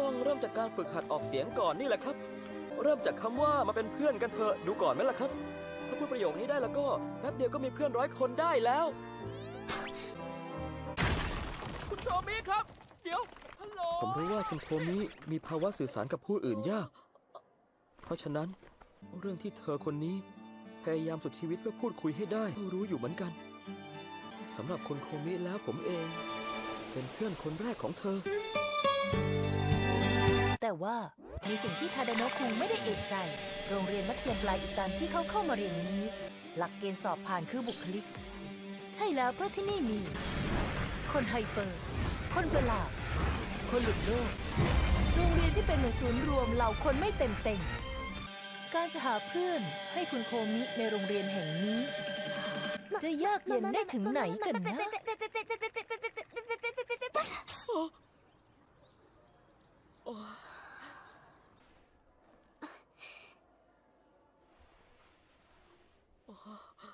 ต้องเริ่มจากการฝึกหัดออกเสียงก่อนนี่แหละครับ เริ่มจากคำว่ามาเป็นเพื่อนกันเถอะดูก่อนไหมล่ะครับ ถ้าพูดประโยคนี้ได้แล้วก็แป๊บเดียวก็มีเพื่อนร้อยคนได้แล้ว คุณโทมิครับ เดี๋ยวฮัลโหลผมรู้ว่าคุณโทมิมีภาวะสื่อสารกับผู้อื่นยาก เพราะฉะนั้น เรื่องที่เธอคนนี้ พยายามสุดชีวิตเพื่อพูดคุยให้ได้รู้อยู่เหมือนกันสำหรับคนโคมิแล้วผมเอง เป็นเพื่อนคนแรกของเธอ แต่ว่ามีสิ่งที่ทาดาโนะคุงไม่ได้เอกใจ โรงเรียนมัธยมปลายอีกตันที่เขาเข้ามาเรียนนี้ หลักเกณฑ์สอบผ่านคือบุคลิก ใช่แล้วเพราะที่นี่มี คนไฮเปอร์ คนประหลาด คนหลุดโลก โรงเรียนที่เป็นหนศูนย์รวมเหล่าคนไม่เต็มเต็งการจะหาเพื่อนให้คุณโคมิในโรงเรียนแห่งนี้ จะยากเย็นได้ถึงไหนกันนะ เ